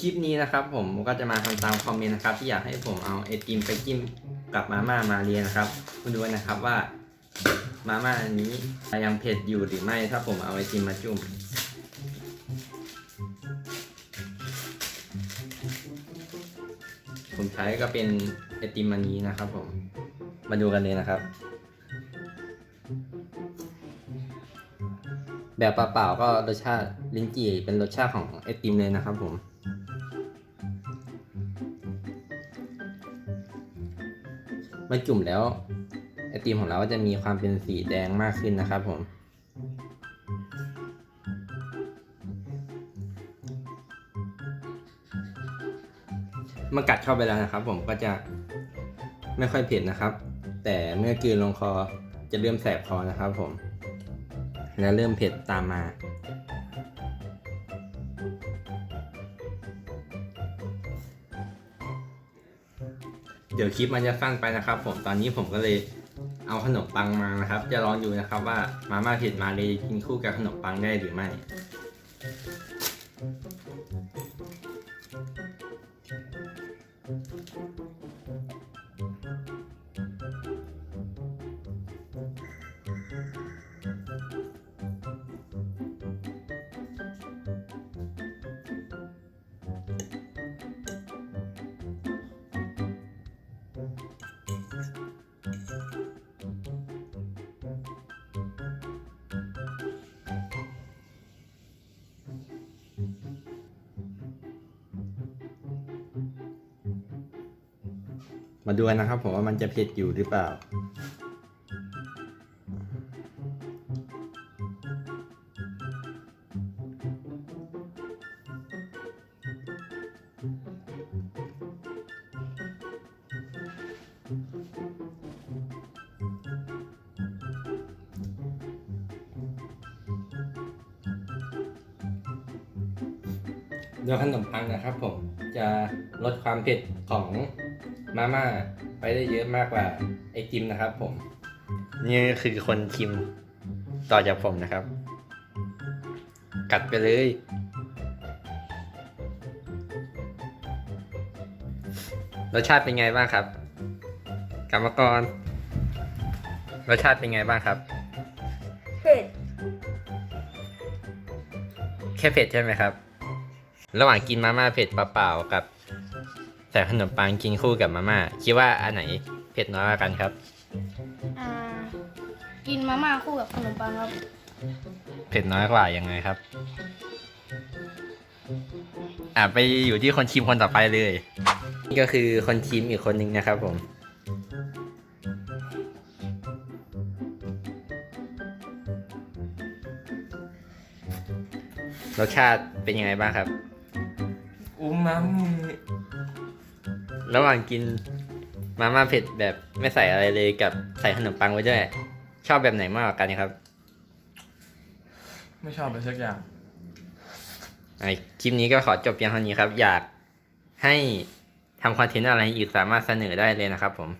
คลิปนี้นะครับ ผมก็จะมาทำตามคอมเมนต์นะครับ ที่อยากให้ผมเอาไอติมไปจิ้มกับมาม่ามาเรียนนะครับคุณดูนะครับว่ามาม่าอันนี้ยังเผ็ดอยู่หรือไม่ถ้าผมเอาไอติมมาจุ่มผมใช้ก็เป็นไอติมอันนี้นะครับผมมาดูกันเลยนะครับ แบบเปล่าๆก็รสชาติลิ้นจี่เป็นรสชาติของไอติมเลยนะครับผม เมื่อจุ่มแล้วไอติมของเราก็จะมีความเป็นสีแดงมากขึ้นนะครับผม เมื่อกัดเข้าไปแล้วนะครับ ผมก็จะไม่ค่อยเผ็ดนะครับ แต่เมื่อกืนลงคอจะเริ่มแสบคอนะครับผม และเริ่มเผ็ดตามมา เดี๋ยวคลิปมันจะสั้นไปนะครับ ผมตอนนี้ผมก็เลยเอาขนมปังมานะครับ จะลองดูนะครับว่ามาม่าเผ็ดมาเลยกินคู่กับขนมปังได้หรือไม่ มาดูกันนะครับผมว่ามันจะเผ็ดอยู่หรือเปล่า โดยขนมปังนะครับ ผมจะลดความเผ็ดของมาม่าไปได้เยอะมากกว่าไอติมนะครับ ผม นี่คือคนชิมต่อจากผมนะครับ กัดไปเลย รสชาติเป็นไงบ้างครับ กรรมกร รสชาติเป็นไงบ้างครับ เผ็ด แค่เผ็ดใช่ไหมครับ ระหว่างกินมาม่าเผ็ดเปล่าๆกับใส่ขนมปังกินคู่กับมาม่าคิดว่าอันไหนเผ็ดน้อยกว่ากันครับ อ่า กินมาม่าคู่กับขนมปังครับ เผ็ดน้อยกว่ายังไงครับ อะไปอยู่ที่คนชิมคนต่อไปเลย นี่ก็คือคนชิมอีกคนหนึ่งนะครับผมรสชาติเป็นยังไงบ้างครับ อูมามิระหว่างกินมาม่าเผ็ดแบบไม่ใส่อะไรเลยกับใส่ขนมปังไว้ด้วย ชอบแบบไหนมากกว่ากันครับ ไม่ชอบเลยสักอย่าง ไอคลิปนี้ก็ขอจบเพียงเท่านี้ครับ อยากให้ทำคอนเทนต์อะไรอีกสามารถเสนอได้เลยนะครับผม